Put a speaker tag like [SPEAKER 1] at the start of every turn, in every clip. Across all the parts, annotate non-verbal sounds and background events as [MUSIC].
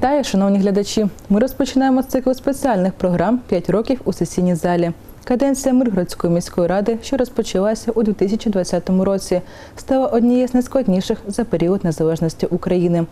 [SPEAKER 1] Вітаю, шановні глядачі! Ми розпочинаємо цикл спеціальних програм «5 років у сесійній залі. Каденція Миргородської міської ради, що розпочалася у 2020 році, стала однією з найскладніших за період незалежності України.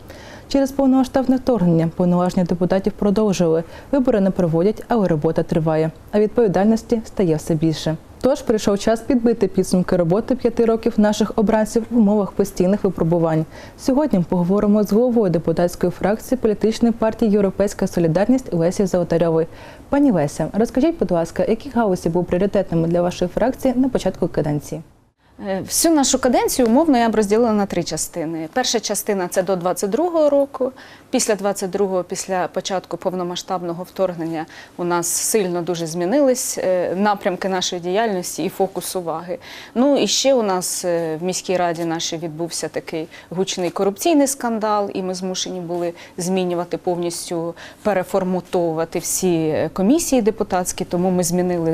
[SPEAKER 1] Через повномасштабне вторгнення повноваження депутатів продовжили. Вибори не проводять, але робота триває, а відповідальності стає все більше. Тож прийшов час підбити підсумки роботи п'яти років наших обранців в умовах постійних випробувань. Сьогодні поговоримо з головою депутатської фракції політичної партії Європейська Солідарність Лесі Золотарьової. Пані Леся, розкажіть, будь ласка, які галузі були пріоритетними для вашої фракції на початку каденції?
[SPEAKER 2] Е, Всю нашу каденцію умовно я б розділила на три частини. Перша частина це до 22-го року. Після 22-го, після початку повномасштабного вторгнення, у нас сильно дуже змінились е, напрямки нашої діяльності і фокус уваги. Ну і ще у нас е, в міській раді нашій відбувся такий гучний корупційний скандал, і ми змушені були змінювати повністю переформатовувати всі комісії депутатські. Тому ми змінили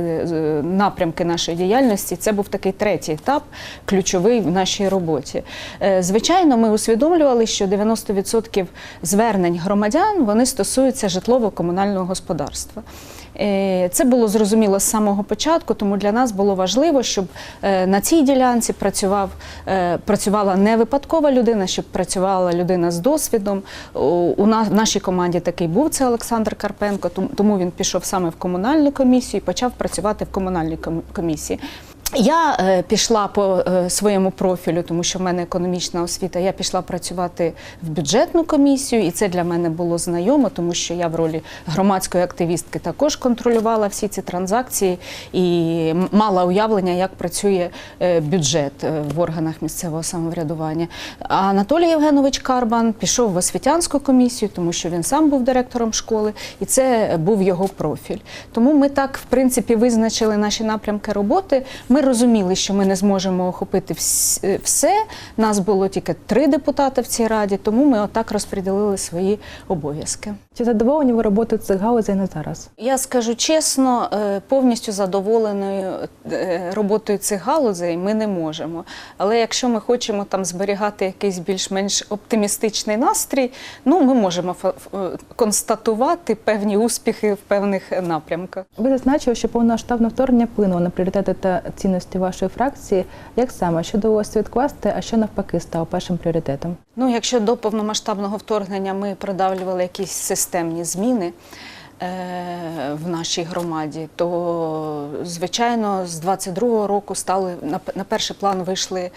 [SPEAKER 2] напрямки нашої діяльності. Це був такий третій етап, ключовий в нашій роботі. Е, Звичайно, ми усвідомлювали, що 90% звернень громадян вони стосуються житлово-комунального господарства. Е, Це було зрозуміло з самого початку, тому для нас було важливо, щоб е, на цій ділянці працював, працювала не випадкова людина, щоб працювала людина з досвідом. У- нас в нашій команді такий був це Олександр Карпенко, тому він пішов саме в комунальну комісію і почав працювати в комунальній комісії. Я е, пішла по е, своєму профілю, тому що в мене економічна освіта. Я пішла працювати в бюджетну комісію, і це для мене було знайомо, тому що я в ролі громадської активістки також контролювала всі ці транзакції і мала уявлення, як працює е, бюджет в органах місцевого самоврядування. А Анатолій Євгенович Карбан пішов в освітянську комісію, тому що він сам був директором школи, і це був його профіль. Тому ми так, в принципі, визначили наші напрямки роботи. Ми розуміли, що ми не зможемо охопити е, все. Нас було тільки три депутати в цій раді, тому ми отак розподілили свої обов'язки.
[SPEAKER 1] Чи задоволені ви роботою цих галузей на зараз?
[SPEAKER 2] Я скажу чесно, е, повністю задоволеною е, роботою цих галузей ми не можемо. Але якщо ми хочемо там зберігати якийсь більш-менш оптимістичний настрій, ну ми можемо констатувати певні успіхи в певних напрямках.
[SPEAKER 1] Ви зазначили, що повномасштабне вторгнення вплинуло на пріоритети та цінності вашої фракції. Як саме що довелося відкласти, а що навпаки стало першим пріоритетом?
[SPEAKER 2] Ну, якщо до повномасштабного вторгнення ми продавлювали якісь системні зміни е, в нашій громаді, то звичайно з 22-го року стали на, на перший план вийшли.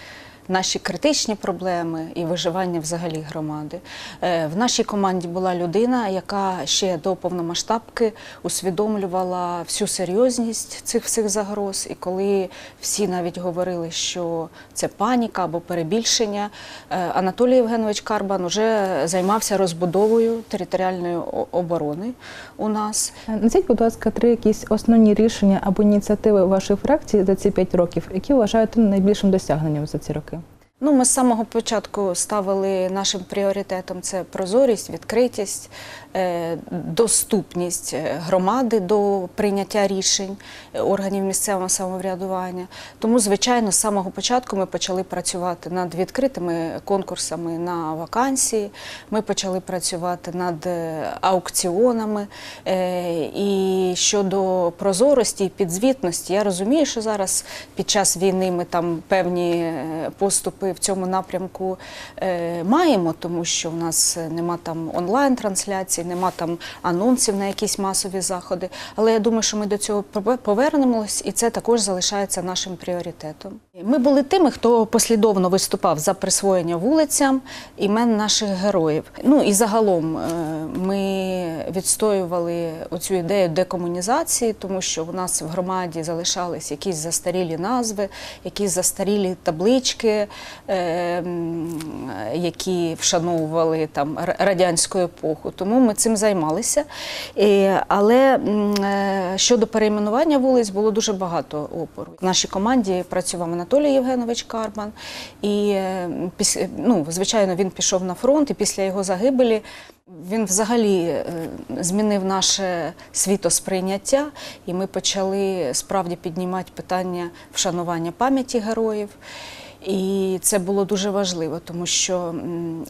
[SPEAKER 2] Наші критичні проблеми і виживання взагалі громади. Е, В нашій команді була людина, яка ще до повномасштабки усвідомлювала всю серйозність цих всіх загроз. І коли всі навіть говорили, що це паніка або перебільшення, е, Анатолій Євгенович Карбан вже займався розбудовою територіальної оборони у нас.
[SPEAKER 1] Назвіть, будь ласка, три якісь основні рішення або ініціативи вашої фракції за ці п'ять років, які вважаєте найбільшим досягненням за ці роки?
[SPEAKER 2] Ну, ми з самого початку ставили нашим пріоритетом це прозорість, відкритість, е, доступність е, громади до прийняття рішень е, органів місцевого самоврядування. Тому, звичайно, з самого початку ми почали працювати над відкритими конкурсами на вакансії. Ми почали працювати над аукціонами. І щодо прозорості і підзвітності, я розумію, що зараз під час війни ми там певні е, поступи в цьому напрямку е, маємо, тому що в нас нема там онлайн-трансляцій, нема там анонсів на якісь масові заходи. Але я думаю, що ми до цього пове- повернемось, і це також залишається нашим пріоритетом. Ми були тими, хто послідовно виступав за присвоєння вулицям імен наших героїв. Ну і загалом е, ми відстоювали оцю ідею декомунізації, тому що у нас в громаді залишались якісь застарілі назви, якісь застарілі таблички, е, які вшановували там радянську епоху. Тому ми цим займалися. Е, Але е, щодо перейменування вулиць було дуже багато опору. В нашій команді працював Анатолій Євгенович Карман, і е, ну, звичайно, він пішов на фронт, і після його загибелі він взагалі е, змінив наше світосприйняття, і ми почали справді піднімати питання вшанування пам'яті героїв. І це було дуже важливо, тому що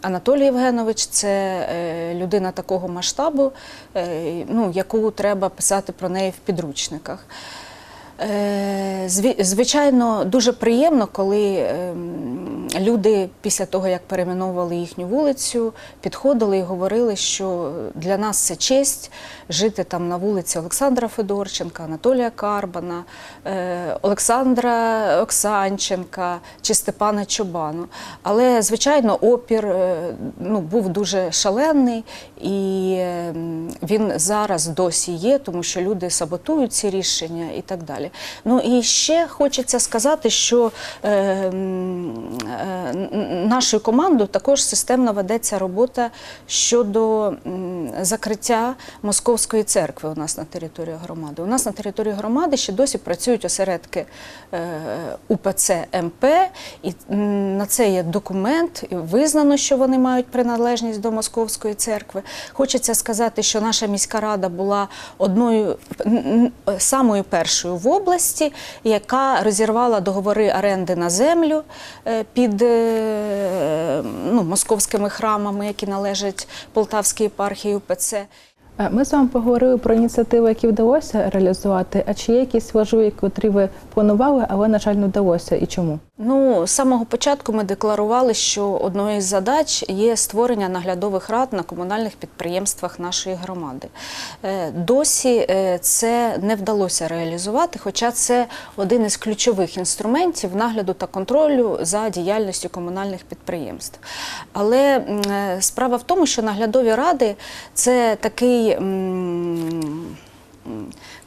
[SPEAKER 2] Анатолій Євгенович це е, людина такого масштабу, е, ну, яку треба писати про неї в підручниках. Е, Звичайно, дуже приємно, коли ем, люди після того, як перейменовували їхню вулицю, підходили і говорили, що для нас це честь жити там на вулиці Олександра Федорченка, Анатолія Карбана, е, Олександра Оксанченка чи Степана Чобану. Але, звичайно, опір е, ну, був дуже шалений, і ем, він зараз досі є, тому що люди саботують ці рішення і так далі. Ну і ще хочеться сказати, що е, е, нашою командою також системно ведеться робота щодо закриття Московської церкви у нас на території громади. У нас на території громади ще досі працюють осередки е, УПЦ МП, і на це є документ, і визнано, що вони мають приналежність до Московської церкви. Хочеться сказати, що наша міська рада була одною самою першою в області, яка розірвала договори оренди на землю е, під е, ну, московськими храмами, які належать Полтавській єпархії УПЦ.
[SPEAKER 1] Е, Ми з вами поговорили про ініціативи, які вдалося реалізувати. А чи є якісь важливі, котрі ви планували, але на жаль не вдалося, і чому?
[SPEAKER 2] Ну, з самого початку ми декларували, що одною із задач є створення наглядових рад на комунальних підприємствах нашої громади. Е, Досі е, це не вдалося реалізувати, хоча це один із ключових інструментів нагляду та контролю за діяльністю комунальних підприємств. Але е, справа в тому, що наглядові ради це такий.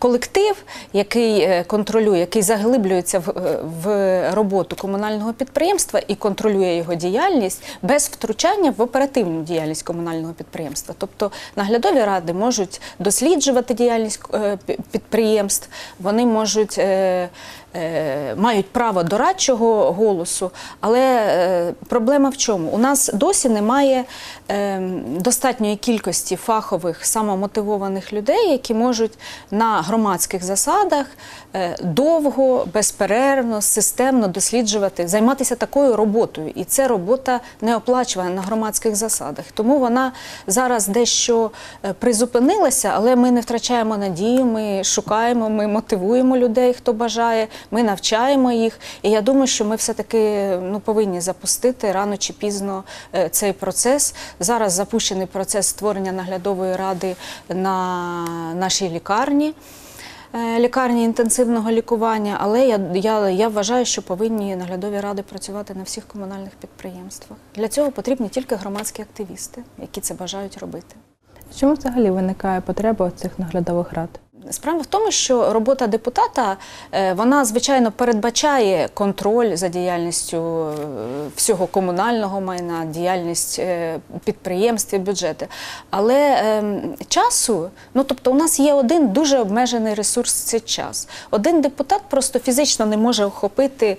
[SPEAKER 2] Колектив, який е, контролює, який заглиблюється в, е, в роботу комунального підприємства і контролює його діяльність без втручання в оперативну діяльність комунального підприємства. Тобто наглядові ради можуть досліджувати діяльність е, підприємств, вони можуть мають право дорадчого голосу, але проблема в чому? У нас досі немає достатньої кількості фахових самомотивованих людей, які можуть на громадських засадах е, довго, безперервно, системно досліджувати, займатися такою роботою. І це робота не оплачувана на громадських засадах. Тому вона зараз дещо е, призупинилася, але ми не втрачаємо надію, ми шукаємо, ми мотивуємо людей, хто бажає, ми навчаємо їх. І я думаю, що ми все-таки ну, повинні запустити рано чи пізно е, цей процес. Зараз запущений процес створення наглядової ради на нашій лікарні. Е, Лікарні інтенсивного лікування, але я, я, я вважаю, що повинні наглядові ради працювати на всіх комунальних підприємствах. Для цього потрібні тільки громадські активісти, які це бажають робити.
[SPEAKER 1] Чому взагалі виникає потреба цих наглядових рад?
[SPEAKER 2] Справа в тому, що робота депутата е, вона звичайно передбачає контроль за діяльністю е, всього комунального майна, діяльність е, підприємств і бюджети. Але ем, часу, ну тобто, у нас є один дуже обмежений ресурс це час. Один депутат просто фізично не може охопити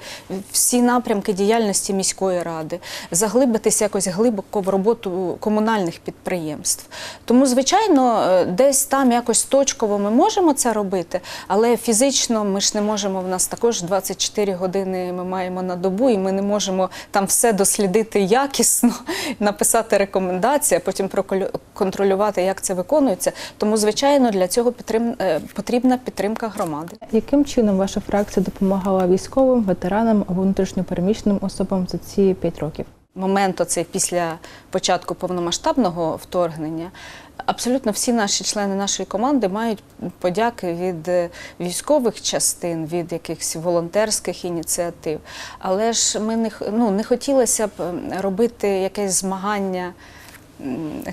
[SPEAKER 2] всі напрямки діяльності міської ради, заглибитися якось глибоко в роботу комунальних підприємств. Тому, звичайно, десь там якось точково ми можемо це робити, але фізично ми ж не можемо. В нас також 24 години ми маємо на добу, і ми не можемо там все дослідити якісно, [LAUGHS] написати рекомендації, а потім проконтролювати, як це виконується. Тому, звичайно, для цього підтрим... е, потрібна підтримка громади.
[SPEAKER 1] Яким чином ваша фракція допомагала військовим, ветеранам або внутрішньопереміщеним особам за ці п'ять років?
[SPEAKER 2] момент оцей після початку повномасштабного вторгнення. Абсолютно всі наші члени нашої команди мають подяки від е, військових частин, від якихось волонтерських ініціатив. Але ж ми не, ну, не хотілося б робити якесь змагання.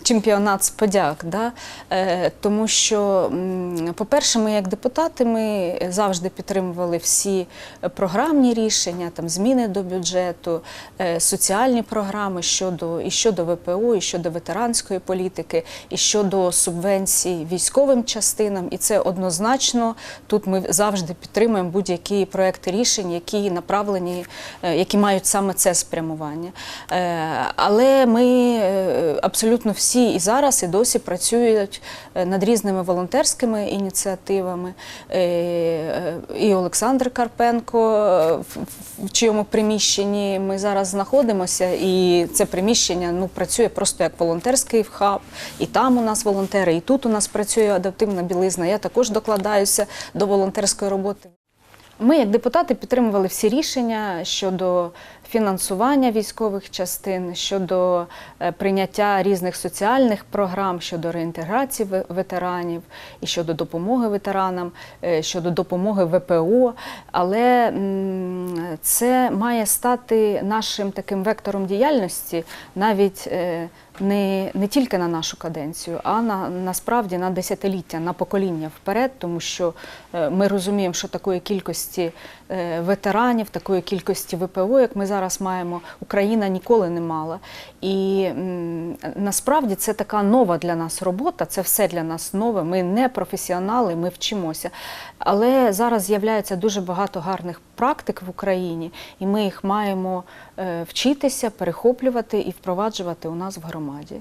[SPEAKER 2] Чемпіонат з подяк, да? е, тому що, по-перше, ми як депутати ми завжди підтримували всі програмні рішення, там зміни до бюджету, е, соціальні програми щодо і щодо ВПО, і щодо ветеранської політики, і щодо субвенцій військовим частинам. І це однозначно тут ми завжди підтримуємо будь-які проекти рішень, які направлені, е, які мають саме це спрямування. Але ми абсолютно абсолютно всі і зараз, і досі працюють е, над різними волонтерськими ініціативами. Е, е, І Олександр Карпенко, в- в приміщенні ми зараз знаходимося, і це приміщення ну, працює просто як волонтерський хаб. І там у нас волонтери, і тут у нас працює адаптивна білизна. Я також докладаюся до волонтерської роботи. Ми, як депутати, підтримували всі рішення щодо фінансування військових частин, щодо е, прийняття різних соціальних програм, щодо реінтеграції ве- ветеранів і щодо допомоги ветеранам, е, щодо допомоги ВПО. Але це має стати нашим таким вектором діяльності навіть. Не, не тільки на нашу каденцію, а на насправді на десятиліття, на покоління вперед, тому що е, ми розуміємо, що такої кількості е, ветеранів, такої кількості ВПО, як ми зараз маємо, Україна ніколи не мала. І насправді це така нова для нас робота, це все для нас нове. Ми не професіонали, ми вчимося. Але зараз з'являється дуже багато гарних практик в Україні, і ми їх маємо е, вчитися, перехоплювати і впроваджувати у нас в громаді.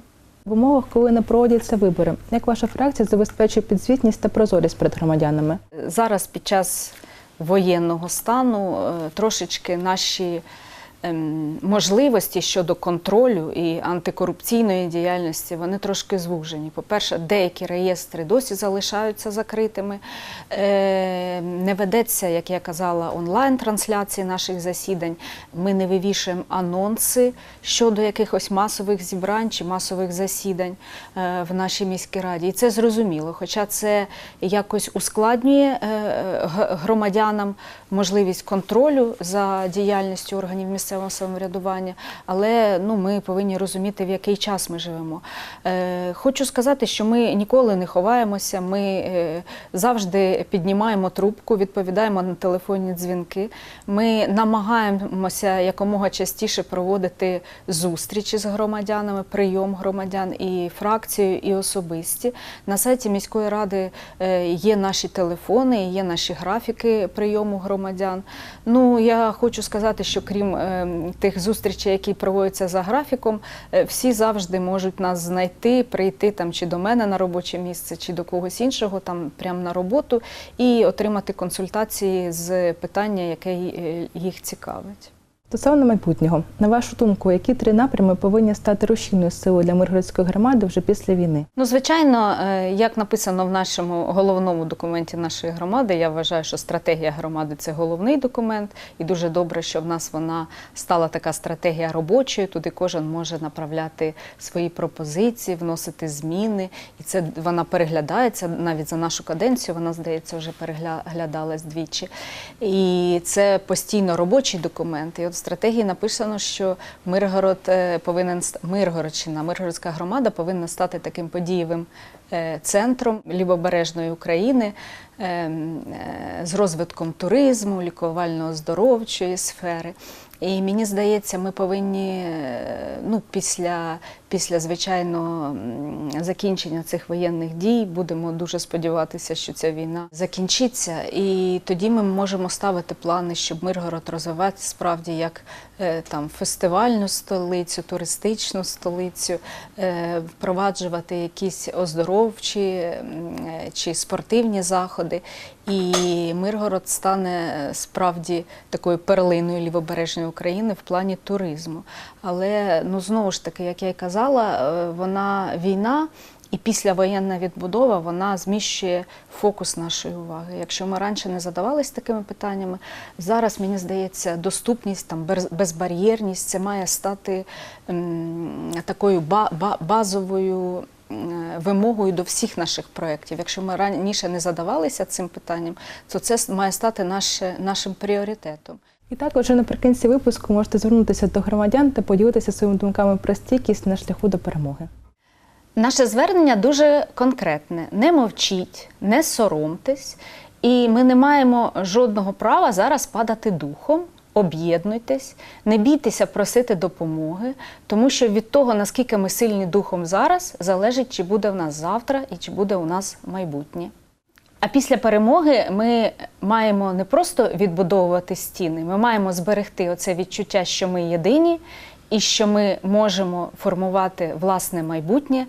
[SPEAKER 1] В умовах, коли не проводяться вибори, як ваша фракція забезпечує підзвітність та прозорість перед громадянами?
[SPEAKER 2] Зараз під час воєнного стану е, трошечки наші можливості щодо контролю і антикорупційної діяльності вони трошки звужені. По-перше, деякі реєстри досі залишаються закритими. Е, Не ведеться, як я казала, онлайн-трансляції наших засідань. Ми не вивішуємо анонси щодо якихось масових зібрань чи масових засідань е, в нашій міській раді. І це зрозуміло, хоча це якось ускладнює е, громадянам можливість контролю за діяльністю органів місцевого самоврядування, але ну, ми повинні розуміти, в який час ми живемо. Е, Хочу сказати, що ми ніколи не ховаємося, ми е, завжди піднімаємо трубку, відповідаємо на телефонні дзвінки. Ми намагаємося якомога частіше проводити зустрічі з громадянами, прийом громадян і фракцією, і особисті. На сайті міської ради е, є наші телефони, є наші графіки прийому громадян. Ну я хочу сказати, що крім е, тих зустрічей, які проводяться за графіком, е, всі завжди можуть нас знайти, прийти там чи до мене на робоче місце, чи до когось іншого, там прямо на роботу, і отримати консультації з питання, яке е, їх цікавить.
[SPEAKER 1] Стосовно майбутнього, на вашу думку, які три напрями повинні стати рушійною силою для Миргородської громади вже після війни?
[SPEAKER 2] Ну, звичайно, е, як написано в нашому головному документі нашої громади, я вважаю, що стратегія громади це головний документ, і дуже добре, що в нас вона стала така стратегія робочою. Туди кожен може направляти свої пропозиції, вносити зміни, і це вона переглядається навіть за нашу каденцію. Вона здається вже переглядалась двічі. І це постійно робочий документ. І от стратегії написано, що Миргород е, повинен Миргородщина, Миргородська громада повинна стати таким подієвим е, центром лівобережної України е, м, е, з розвитком туризму, лікувально-оздоровчої сфери. І мені здається, ми повинні е, ну, після, після звичайно закінчення цих воєнних дій будемо дуже сподіватися, що ця війна закінчиться, і тоді ми можемо ставити плани, щоб Миргород розвивати справді як е, там фестивальну столицю, туристичну столицю, е, впроваджувати якісь оздоровчі чи спортивні заходи. І Миргород стане справді такою перлиною лівобережної України в плані туризму. Але ну знову ж таки, як я й казала, е, вона війна. І післявоєнна відбудова вона зміщує фокус нашої уваги. Якщо ми раніше не задавалися такими питаннями, зараз мені здається, доступність, там безбар'єрність це має стати м, такою ба- ба- базовою вимогою до всіх наших проєктів. Якщо ми раніше не задавалися цим питанням, то це має стати наше, нашим пріоритетом.
[SPEAKER 1] І також наприкінці випуску можете звернутися до громадян та поділитися своїми думками про стійкість на шляху до перемоги.
[SPEAKER 2] Наше звернення дуже конкретне: не мовчіть, не соромтесь, і ми не маємо жодного права зараз падати духом. Об'єднуйтесь, не бійтеся просити допомоги, тому що від того, наскільки ми сильні духом зараз, залежить, чи буде в нас завтра і чи буде у нас майбутнє. А після перемоги ми маємо не просто відбудовувати стіни, ми маємо зберегти оце відчуття, що ми єдині, і що ми можемо формувати власне майбутнє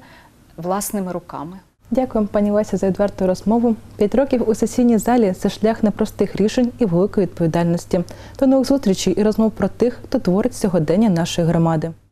[SPEAKER 2] власними руками.
[SPEAKER 1] Дякую, пані Леся, за відверту розмову. П'ять років у сесійній залі це шлях непростих рішень і великої відповідальності. До нових зустрічей і розмов про тих, хто творить сьогодення нашої громади.